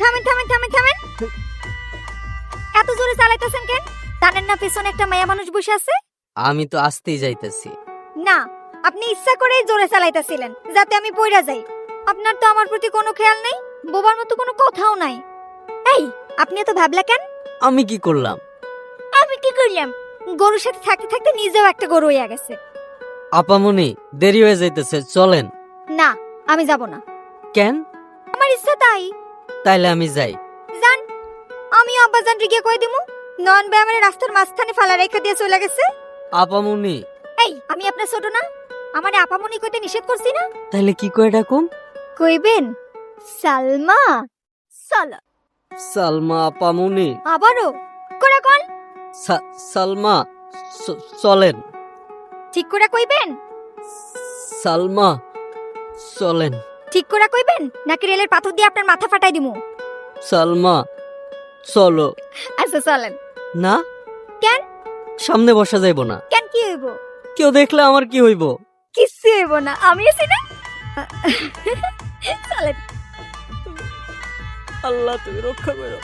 থামেন থামেন থামেন থামেন। এত জোরে চালাইতেছেন কেন? জানেন না পেছনে একটা মায়া মানুষ বসে আছে? আমি তো আসতেই যাইতেছি। না আপনি ইচ্ছা করেই জোরে চালাইতেছিলেন যাতে আমি পইরা যাই। আপনার তো আমার প্রতি কোনো খেয়াল নাই বোবার মতো কোনো কথাও নাই। এই আপনি তো ভাবলা কেন? আমি কি করলাম? আমি কি করলাম? গরুর সাথে থাকতে থাকতে নিজেও একটা গরু হইয়া গেছে। আপামনি দেরি হয়ে যাইতেছে চলেন। না আমি যাব না। কেন? আমার ইচ্ছা তাই। তাইলে আমি যাই। জান আমি আব্বাজান রিগে কই দিমু নন বে আমার রাস্তার মাঝখানে ফালা রেখে দিয়ে চলে গেছে। আপামনি। এই আমি আপনার ছোট না আমারে আপামনি কইতে নিষেধ করছি না। তাইলে কি কয়ে ডাকুম কইবেন সালমা সালা সালমা আপামনি। আবারও করে কোন। সালমা চলেন। ঠিক করে কইবেন। সালমা। চলেন। ঠিক করে কইবেন? নাকি রেলের পাথর দিয়ে আপনার মাথা ফাটাই দিমু? সালমা চলো। আচ্ছা চলেন। না? কেন? সামনে বসা যাইব না। কেন কি হইব? কেউ দেখলে আমার কি হইব? কিচ্ছু হইব না। আমি আছি না? চলেন। আল্লাহ তুমি রক্ষা করো।